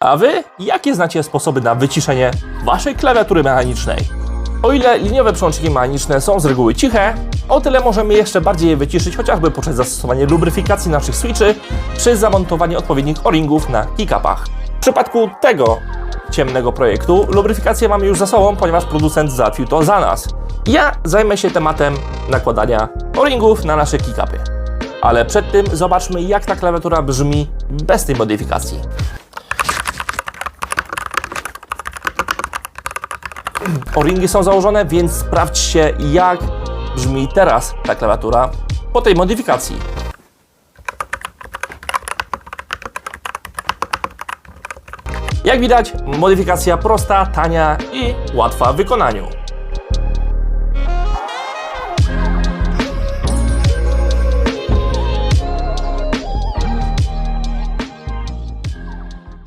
A wy, jakie znacie sposoby na wyciszenie waszej klawiatury mechanicznej? O ile liniowe przełączniki mechaniczne są z reguły ciche, o tyle możemy jeszcze bardziej je wyciszyć chociażby poprzez zastosowanie lubryfikacji naszych switchy czy zamontowanie odpowiednich o-ringów na kickupach. W przypadku tego ciemnego projektu lubryfikację mamy już za sobą, ponieważ producent załatwił to za nas. Ja zajmę się tematem nakładania o-ringów na nasze kickupy. Ale przed tym zobaczmy jak ta klawiatura brzmi bez tej modyfikacji. O-ringi są założone, więc sprawdźcie jak brzmi teraz ta klawiatura po tej modyfikacji. Jak widać, modyfikacja prosta, tania i łatwa w wykonaniu.